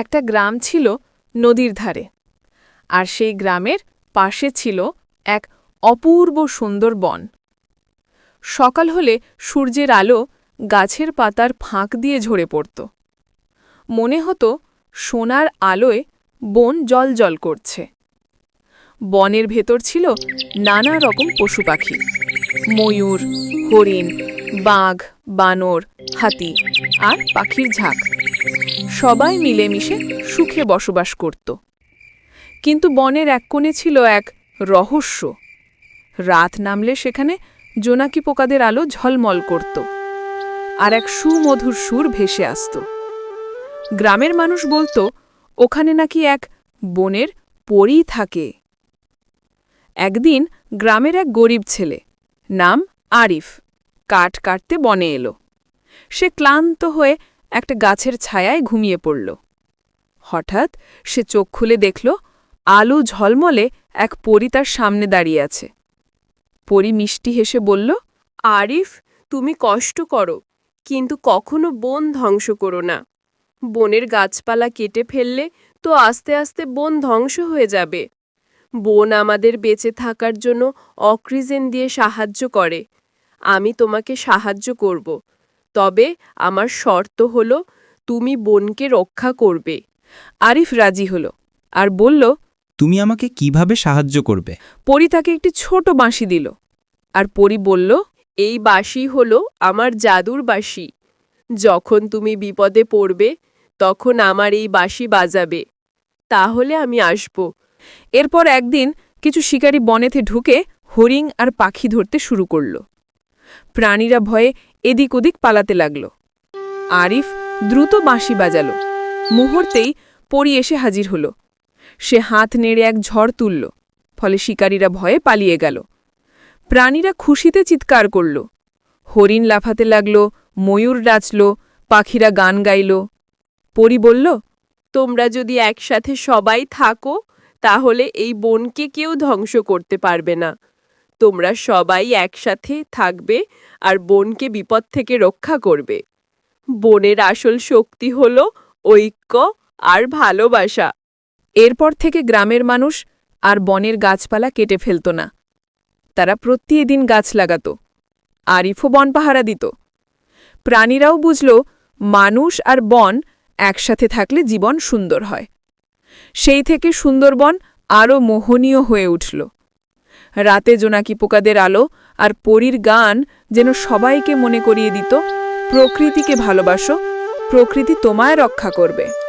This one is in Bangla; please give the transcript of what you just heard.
একটা গ্রাম ছিল নদীর ধারে, আর সেই গ্রামের পাশে ছিল এক অপূর্ব সুন্দর বন। সকাল হলে সূর্যের আলো গাছের পাতার ফাঁক দিয়ে ঝরে পড়ত। মনে হতো সোনার আলোয় বন জলজল করছে। বনের ভেতর ছিল নানা রকম পশু পাখি, ময়ূর, হরিণ, বাঘ, বানর, হাতি আর পাখির ঝাঁক। সবাই মিলেমিশে সুখে বসবাস করত। কিন্তু বনের এক কোণে ছিল এক রহস্য। রাত নামলে সেখানে জোনাকি পোকাদের আলো ঝলমল করত আর এক সুমধুর সুর ভেসে আসত। গ্রামের মানুষ বলতো, ওখানে নাকি এক বনের পরী থাকে। একদিন গ্রামের এক গরিব ছেলে নাম আরিফ কাঠ কাটতে বনে এলো। সে ক্লান্ত হয়ে একটা গাছের ছায়ায় ঘুমিয়ে পড়ল। হঠাৎ সে চোখ খুলে দেখল, আলো ঝলমলে এক পরী তার সামনে দাঁড়িয়ে আছে। পরী মিষ্টি হেসে বলল, আরিফ, তুমি কষ্ট করো, কিন্তু কখনো বন ধ্বংস করো না। বনের গাছপালা কেটে ফেললে তো আস্তে আস্তে বন ধ্বংস হয়ে যাবে। বন আমাদের বেঁচে থাকার জন্য অক্সিজেন দিয়ে সাহায্য করে। আমি তোমাকে সাহায্য করব। তবে আমার শর্ত হল তুমি বোনকে রক্ষা করবে। আরিফ রাজি হল আর বলল তুমি আমাকে কীভাবে সাহায্য করবে? পরী তাকে একটি ছোট বাঁশি দিল আর পরী বলল এই বাঁশি হল আমার জাদুর বাঁশি। যখন তুমি বিপদে পড়বে তখন আমার এই বাঁশি বাজাবে। তাহলে আমি আসব। এরপর একদিন কিছু শিকারী বনেতে ঢুকে হরিং আর পাখি ধরতে শুরু করল। প্রাণীরা ভয়ে এদিক ওদিক পালাতে লাগল। আরিফ দ্রুত বাঁশি বাজাল। মুহূর্তেই পরি এসে হাজির হল। সে হাত নেড়ে এক ঝড় তুলল, ফলে শিকারীরা ভয়ে পালিয়ে গেল। প্রাণীরা খুশিতে চিৎকার করল। হরিণ লাফাতে লাগল, ময়ূর ডাচল পাখিরা গান গাইল। পরি বলল, তোমরা যদি একসাথে সবাই থাকো, তাহলে এই বনকে কেউ ধ্বংস করতে পারবে না। তোমরা সবাই একসাথে থাকবে আর বনকে বিপদ থেকে রক্ষা করবে। বনের আসল শক্তি হল ঐক্য আর ভালোবাসা। এরপর থেকে গ্রামের মানুষ আর বনের গাছপালা কেটে ফেলত না। তারা প্রতিদিন গাছ লাগাত, আরিফও বন পাহারা দিত। প্রাণীরাও বুঝল মানুষ আর বন একসাথে থাকলে জীবন সুন্দর হয়। সেই থেকে সুন্দরবন আরও মোহনীয় হয়ে উঠল। রাতে জোনাকি পোকাদের আলো আর পরীর গান যেন সবাইকে মনে করিয়ে দিত, প্রকৃতিকে ভালোবাসো, প্রকৃতি তোমায় রক্ষা করবে।